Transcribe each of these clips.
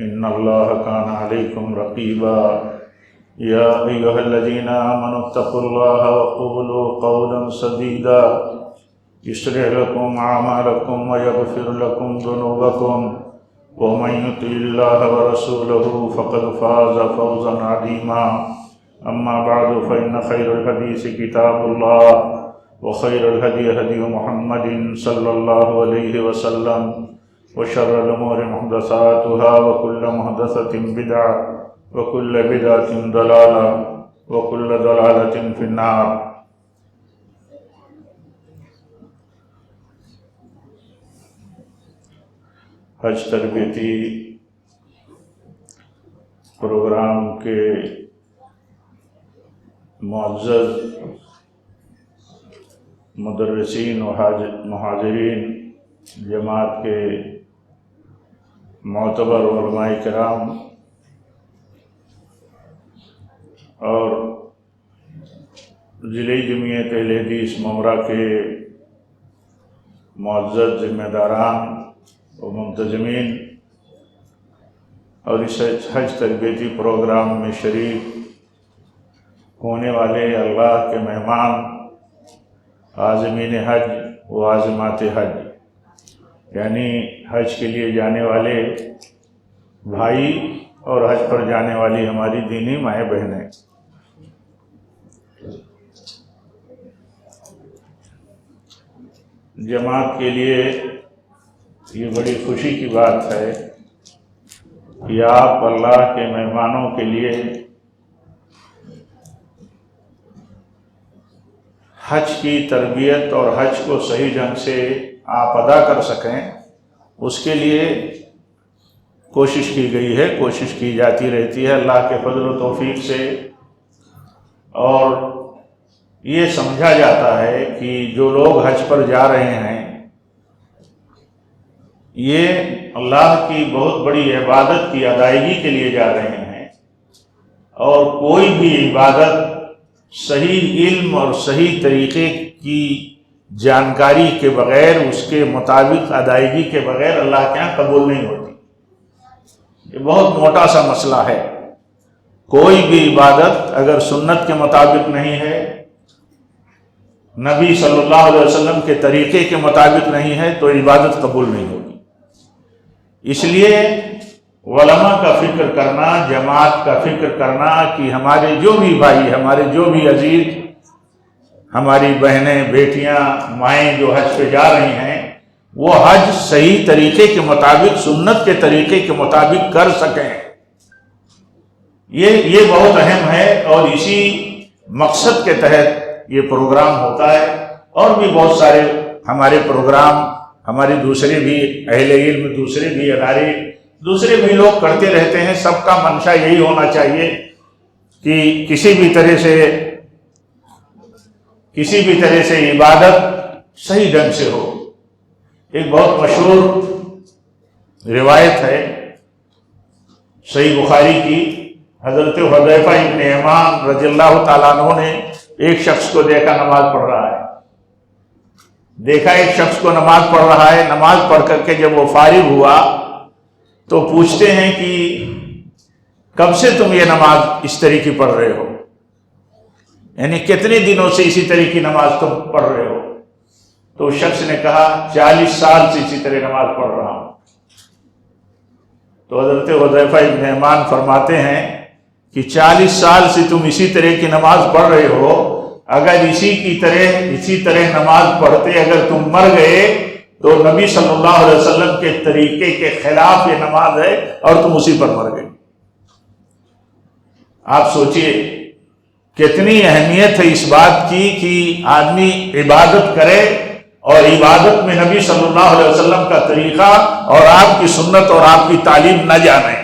إن الله كان عليكم رقيبا. يا أيها الذين آمنوا اتقوا الله وقولوا قولا سديدا. يصلح لكم أعمالكم ويغفر لكم ذنوبكم. ومن يطع الله ورسوله فقد فاز فوزا عظيما. أما بعد، فإن خير الحديث كتاب الله وخير الهدي هدي محمد صلى الله عليه وسلم. وشر الأمور محدثاتها وكل محدثة بدعة وكل بدعة ضلالة وكل ضلالة في النار. حج تربیتی پروگرام کے معزز مدرسین و حاج- مہاجرین، جماعت کے معتبر علماء کرام اور ضلع جمعیت اہل حدیث ممرہ کے معزز ذمہ داران و منتظمین اور اس حج تربیتی پروگرام میں شریک ہونے والے اللہ کے مہمان، عازمین حج و عازمات حج یعنی حج کے لیے جانے والے بھائی اور حج پر جانے والی ہماری دینی مائیں بہنیں۔ جماعت کے لیے یہ بڑی خوشی کی بات ہے کہ آپ اللہ کے مہمانوں کے لیے حج کی تربیت اور حج کو صحیح ڈھنگ سے آپ ادا کر سکیں۔ اس کے لیے کوشش کی گئی ہے، کوشش کی جاتی رہتی ہے۔ اللہ کے فضل و توفیق سے۔ اور یہ سمجھا جاتا ہے کہ جو لوگ حج پر جا رہے ہیں، یہ اللہ کی بہت بڑی عبادت کی ادائیگی کے لیے جا رہے ہیں۔ اور کوئی بھی عبادت صحیح علم اور صحیح طریقے کی جانکاری کے بغیر، اس کے مطابق ادائیگی کے بغیر اللہ کے یہاں قبول نہیں ہوتی۔ یہ بہت موٹا سا مسئلہ ہے۔ کوئی بھی عبادت اگر سنت کے مطابق نہیں ہے، نبی صلی اللہ علیہ وسلم کے طریقے کے مطابق نہیں ہے، تو عبادت قبول نہیں ہوگی۔ اس لیے علماء کا فکر کرنا، جماعت کا فکر کرنا کہ ہمارے جو بھی بھائی، ہمارے جو بھی عزیز ہماری بہنیں، بیٹیاں، مائیں جو حج پہ جا رہی ہیں، وہ حج صحیح طریقے کے مطابق، سنت کے طریقے کے مطابق کر سکیں۔ یہ یہ بہت اہم ہے اور اسی مقصد کے تحت یہ پروگرام ہوتا ہے۔ اور بھی بہت سارے ہمارے پروگرام، ہمارے دوسرے بھی اہل علم، دوسرے بھی ادارے، دوسرے بھی لوگ کرتے رہتے ہیں۔ سب کا منشا یہی ہونا چاہیے کہ کسی بھی طرح سے کسی بھی طرح سے عبادت صحیح ڈھنگ سے ہو۔ ایک بہت مشہور روایت ہے، صحیح بخاری کی۔ حضرت حضیفہ ابن ایمان رضی اللہ تعالیٰ عنہ نے ایک شخص کو دیکھا، نماز پڑھ رہا ہے۔ دیکھا، ایک شخص کو نماز پڑھ رہا ہے۔ نماز پڑھ کر کے جب وہ فارغ ہوا تو پوچھتے ہیں کہ کب سے تم یہ نماز اس طریقے پڑھ رہے ہو؟ یعنی کتنے دنوں سے اسی طرح کی نماز تم پڑھ رہے ہو؟ تو اس شخص نے کہا، چالیس سال سے اسی طرح نماز پڑھ رہا ہوں۔ تو حضرت حضیفہ ابن ایمان فرماتے ہیں کہ چالیس سال سے تم اسی طرح کی نماز پڑھ رہے ہو، اگر اسی کی طرح، اسی طرح نماز پڑھتے اگر تم مر گئے، تو نبی صلی اللہ علیہ وسلم کے طریقے کے خلاف یہ نماز ہے اور تم اسی پر مر گئے۔ آپ سوچئے کتنی اہمیت ہے اس بات کی کہ آدمی عبادت کرے اور عبادت میں نبی صلی اللہ علیہ وسلم کا طریقہ اور آپ کی سنت اور آپ کی تعلیم نہ جانے۔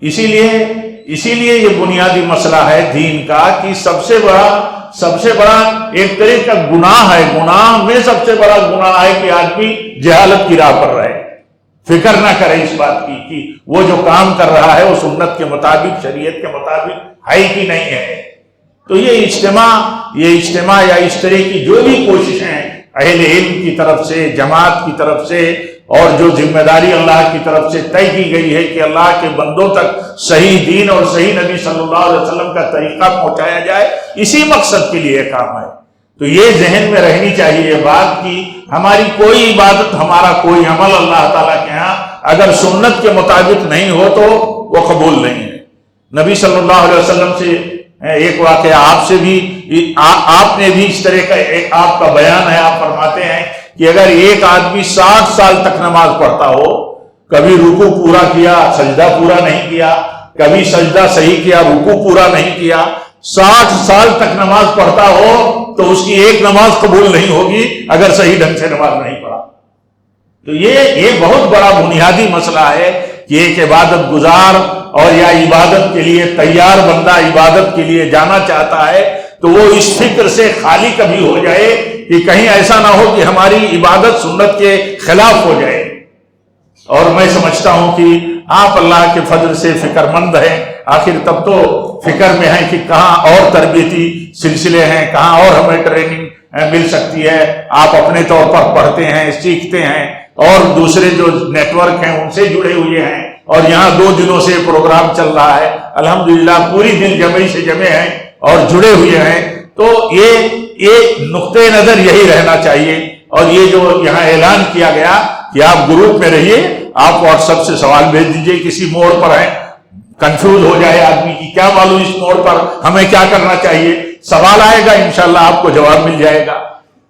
اسی لیے اسی لیے یہ بنیادی مسئلہ ہے دین کا کہ سب سے بڑا، سب سے بڑا ایک طرح کا گناہ ہے۔ گناہ میں سب سے بڑا گناہ ہے کہ آدمی جہالت کی راہ پر رہے۔ فکر نہ کرے اس بات کی کہ وہ جو کام کر رہا ہے وہ سنت کے مطابق، شریعت کے مطابق ہے کہ نہیں ہے۔ تو یہ اجتماع یہ اجتماع یا اس طرح کی جو بھی کوششیں اہل علم کی طرف سے، جماعت کی طرف سے اور جو ذمہ داری اللہ کی طرف سے طے کی گئی ہے کہ اللہ کے بندوں تک صحیح دین اور صحیح نبی صلی اللہ علیہ وسلم کا طریقہ پہنچایا جائے، اسی مقصد کے لیے کام ہے۔ تو یہ ذہن میں رہنی چاہیے یہ بات کی، ہماری کوئی عبادت، ہمارا کوئی عمل اللہ تعالیٰ کے ہاں اگر سنت کے مطابق نہیں ہو تو وہ قبول نہیں ہے۔ نبی صلی اللہ علیہ وسلم سے ایک واقعہ آپ سے بھی آپ نے بھی اس طرح کا ایک آپ کا بیان ہے، آپ فرماتے ہیں کہ اگر ایک آدمی ساٹھ سال تک نماز پڑھتا ہو، کبھی رکو پورا کیا، سجدہ پورا نہیں کیا، کبھی سجدہ صحیح کیا رکو پورا نہیں کیا، ساٹھ سال تک نماز پڑھتا ہو تو اس کی ایک نماز قبول نہیں ہوگی اگر صحیح ڈھنگ سے نماز نہیں پڑھا۔ تو یہ یہ بہت بڑا بنیادی مسئلہ ہے کہ ایک عبادت گزار اور یا عبادت کے لیے تیار بندہ عبادت کے لیے جانا چاہتا ہے تو وہ اس فکر سے خالی کبھی ہو جائے کہ کہیں ایسا نہ ہو کہ ہماری عبادت سنت کے خلاف ہو جائے۔ اور میں سمجھتا ہوں کہ آپ اللہ کے فضل سے فکر مند ہیں۔ آخر تب تو فکر میں ہے کہ کہاں اور تربیتی سلسلے ہیں، کہاں اور ہمیں ٹریننگ مل سکتی ہے۔ آپ اپنے طور پر پڑھتے ہیں، سیکھتے ہیں اور دوسرے جو نیٹ ورک ہیں، ان سے جڑے ہوئے ہیں۔ اور یہاں دو دنوں سے پروگرام چل رہا ہے۔ الحمدللہ، پوری دن جمعی سے جمع ہیں اور جڑے ہوئے ہیں۔ تو یہ ایک نقطۂ نظر یہی رہنا چاہیے۔ اور یہ جو یہاں اعلان کیا گیا کہ آپ گروپ میں رہیے، آپ واٹس ایپ سے سوال بھیج دیجیے، کسی موڑ پر ہیں کنفیوز ہو جائے آدمی کی، کیا معلوم اس موڑ پر ہمیں کیا کرنا چاہیے؟ سوال آئے گا، انشاءاللہ آپ کو جواب مل جائے گا۔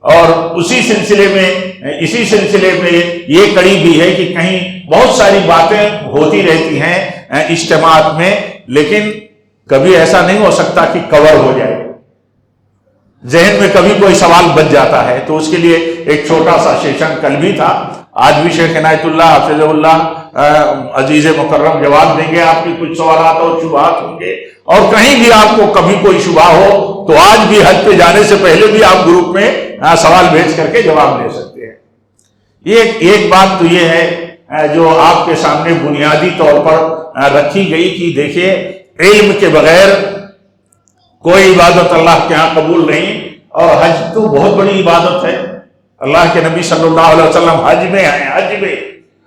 اور اسی سلسلے میں، اسی سلسلے میں یہ کڑی بھی ہے کہ کہیں بہت ساری باتیں ہوتی رہتی ہیں اجتماعات میں، لیکن کبھی ایسا نہیں ہو سکتا کہ کور ہو جائے۔ ذہن میں کبھی کوئی سوال بچ جاتا ہے، تو اس کے لیے ایک چھوٹا سا سیشن کل بھی تھا۔ آج بھی شیخ عنایت اللہ حافظ اللہ عزیز مکرم جواب دیں گے آپ کی، کچھ سوالات اور شبہات ہوں گے۔ اور کہیں بھی آپ کو کبھی کوئی شبہ ہو، تو آج بھی حج پہ جانے سے پہلے بھی آپ گروپ میں سوال بھیج کر کے جواب دے سکتے ہیں۔ یہ ایک بات تو یہ ہے جو آپ کے سامنے بنیادی طور پر رکھی گئی کہ دیکھیے، علم کے بغیر کوئی عبادت اللہ کے ہاں قبول نہیں، اور حج تو بہت بڑی عبادت ہے۔ اللہ کے نبی صلی اللہ علیہ وسلم حج میں آئے حج میں۔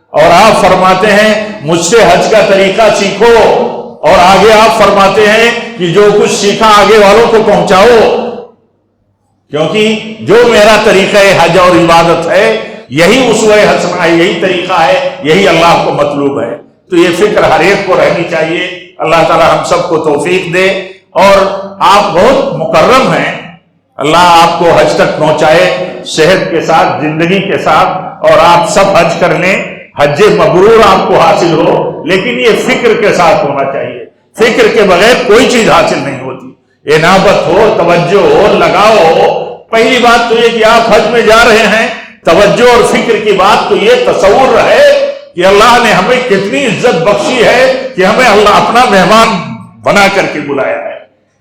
اور آپ فرماتے ہیں، مجھ سے حج کا طریقہ سیکھو۔ اور آگے آپ فرماتے ہیں کہ جو کچھ سیکھا آگے والوں کو پہنچاؤ۔ کیونکہ جو میرا طریقہ حج اور عبادت ہے، یہی اسوہ حسنہ ہے یہی طریقہ ہے، یہی اللہ کو مطلوب ہے۔ تو یہ فکر ہر ایک کو رہنی چاہیے۔ اللہ تعالی ہم سب کو توفیق دے۔ اور آپ بہت مکرم ہیں۔ اللہ آپ کو حج تک پہنچائے، صحت کے ساتھ، زندگی کے ساتھ، اور آپ سب حج کر لیں۔ حج مبرور آپ کو حاصل ہو، لیکن یہ فکر کے ساتھ ہونا چاہیے۔ فکر کے بغیر کوئی چیز حاصل نہیں ہوتی۔ انابت ہو، توجہ ہو، لگاؤ ہو۔ پہلی بات تو یہ کہ آپ حج میں جا رہے ہیں۔ توجہ اور فکر کی بات تو یہ تصور رہے کہ اللہ نے ہمیں کتنی عزت بخشی ہے کہ ہمیں اللہ اپنا مہمان بنا کر کے بلایا ہے۔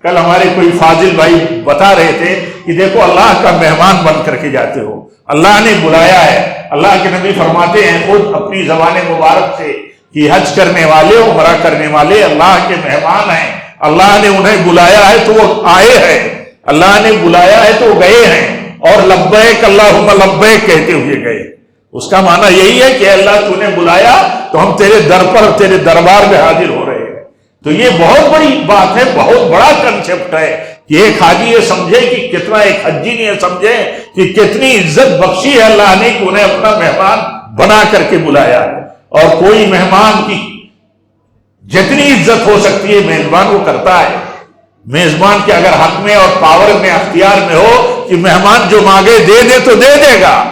کل ہمارے کوئی فاضل بھائی بتا رہے تھے کہ دیکھو اللہ کا مہمان بن کر کے جاتے ہو۔ اللہ نے بلایا ہے۔ اللہ کے نبی فرماتے ہیں، خود اپنی زبان مبارک سے کہ حج کرنے والے عمرہ کرنے والے اللہ کے مہمان ہیں۔ اللہ نے انہیں بلایا ہے تو وہ آئے ہیں۔ اللہ نے بلایا ہے تو وہ گئے ہیں۔ اور لبیک اللہ لبیک کہتے ہوئے گئے۔ اس کا معنی یہی ہے کہ اللہ تو نے بلایا تو ہم تیرے در پر تیرے دربار میں حاضر ہو۔ تو یہ بہت بڑی بات ہے، بہت بڑا کنسپٹ ہے۔ کہ ایک حاجی یہ سمجھے کہ کتنا ایک حجی نے یہ سمجھے کہ کتنی عزت بخشی ہے اللہ نے کہ انہیں اپنا مہمان بنا کر کے بلایا ہے۔ اور کوئی مہمان کی جتنی عزت ہو سکتی ہے میزبان وہ کرتا ہے۔ میزبان کے اگر حق میں اور پاور میں، اختیار میں ہو کہ مہمان جو مانگے، دے دے تو دے دے گا۔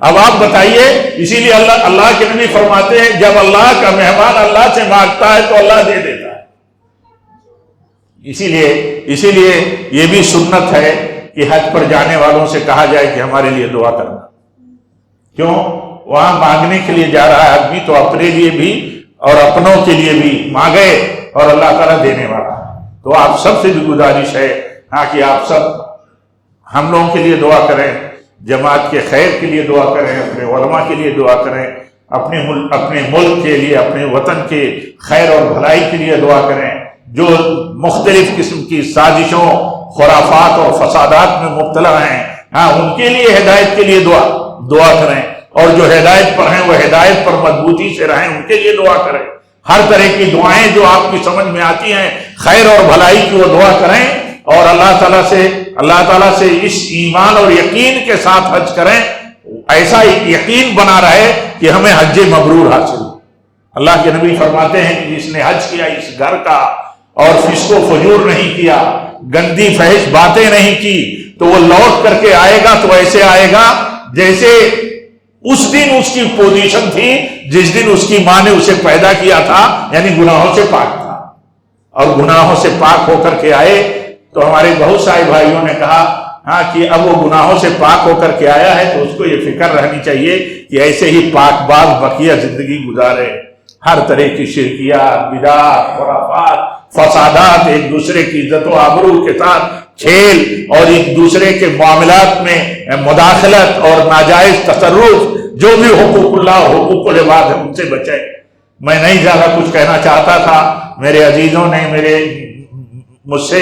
اب آپ بتائیے، اسی لیے اللہ اللہ کے نبی فرماتے ہیں، جب اللہ کا مہمان اللہ سے مانگتا ہے تو اللہ دے دیتا ہے۔ اسی لیے اسی لیے یہ بھی سنت ہے کہ حج پر جانے والوں سے کہا جائے کہ ہمارے لیے دعا کرنا۔ کیوں؟ وہاں مانگنے کے لیے جا رہا ہے آدمی تو اپنے لیے بھی اور اپنوں کے لیے بھی مانگے اور اللہ تعالیٰ دینے والا۔ تو آپ سب سے بھی گزارش ہے ہاں کہ آپ سب ہم لوگوں کے لیے دعا کریں، جماعت کے خیر کے لیے دعا کریں، اپنے علماء کے لیے دعا کریں، اپنے ملک اپنے ملک کے لیے، اپنے وطن کے خیر اور بھلائی کے لیے دعا کریں۔ جو مختلف قسم کی سازشوں، خرافات اور فسادات میں مبتلا ہیں۔ ہاں ان کے لیے ہدایت کے لیے دعا دعا کریں۔ اور جو ہدایت پر ہیں، وہ ہدایت پر مضبوطی سے رہیں، ان کے لیے دعا کریں۔ ہر طرح کی دعائیں جو آپ کی سمجھ میں آتی ہیں، خیر اور بھلائی کی وہ دعا کریں۔ اور اللہ تعالیٰ سے، اللہ تعالیٰ سے اس ایمان اور یقین کے ساتھ حج کریں۔ ایسا یقین بنا رہے کہ ہمیں حج مبرور حاصل ہو۔ اللہ کے نبی فرماتے ہیں کہ جس نے حج کیا، اس گھر کا اور فسق و فجور نہیں کیا، گندی فحش باتیں نہیں کی، تو وہ لوٹ کر کے آئے گا تو ایسے آئے گا جیسے اس دن اس کی پوزیشن تھی، جس دن اس کی ماں نے اسے پیدا کیا تھا یعنی گناہوں سے پاک تھا۔ اور گناہوں سے پاک ہو کر کے آئے، تو ہمارے بہت سارے بھائیوں نے کہا ہاں کہ اب وہ گناہوں سے پاک ہو کر کے آیا ہے، تو اس کو یہ فکر رہنی چاہیے کہ ایسے ہی پاک باغ بقیہ زندگی گزارے۔ ہر طرح کی شرکیات، بدعات، خرافات ایک دوسرے کی عزت و آبرو کے ساتھ کھیل اور ایک دوسرے کے معاملات میں مداخلت اور ناجائز تصرف، جو بھی حقوق اللہ حقوق العباد ہے ان سے بچے۔ میں نہیں زیادہ کچھ کہنا چاہتا تھا، میرے عزیزوں نے، میرے مجھ سے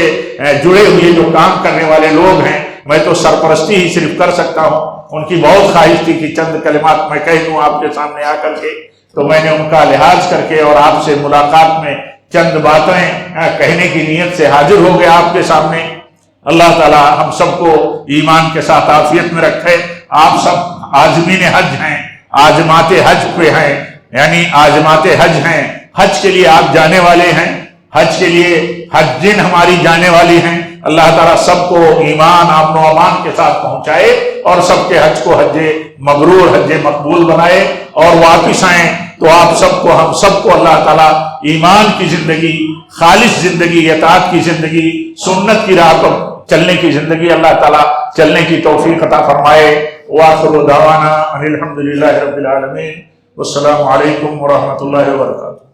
جڑے ہوئے جو کام کرنے والے لوگ ہیں، میں تو سرپرستی ہی صرف کر سکتا ہوں۔ ان کی بہت خواہش تھی کہ چند کلمات میں کہہ دوں آپ کے سامنے آ کر کے۔ تو میں نے ان کا لحاظ کر کے اور آپ سے ملاقات میں چند باتیں کہنے کی نیت سے حاضر ہو گئے آپ کے سامنے۔ اللہ تعالی ہم سب کو ایمان کے ساتھ عافیت میں رکھے۔ آپ سب آزمین حج ہیں، آزمات حج پہ ہیں یعنی آزمات حج ہیں۔ حج کے لیے آپ جانے والے ہیں۔ حج کے لیے حج دن ہماری جانے والی ہیں۔ اللہ تعالیٰ سب کو ایمان، آمن و امان کے ساتھ پہنچائے اور سب کے حج کو حج مبرور حج مقبول بنائے اور واپس آئیں۔ تو آپ سب کو ہم سب کو اللہ تعالیٰ ایمان کی زندگی، خالص زندگی، اطاعت کی زندگی، سنت کی راہ پر چلنے کی زندگی اللہ تعالیٰ چلنے کی توفیق عطا فرمائے۔ واخر دعوانا الحمد للہ رب العالمین۔ والسلام علیکم ورحمۃ اللہ وبرکاتہ۔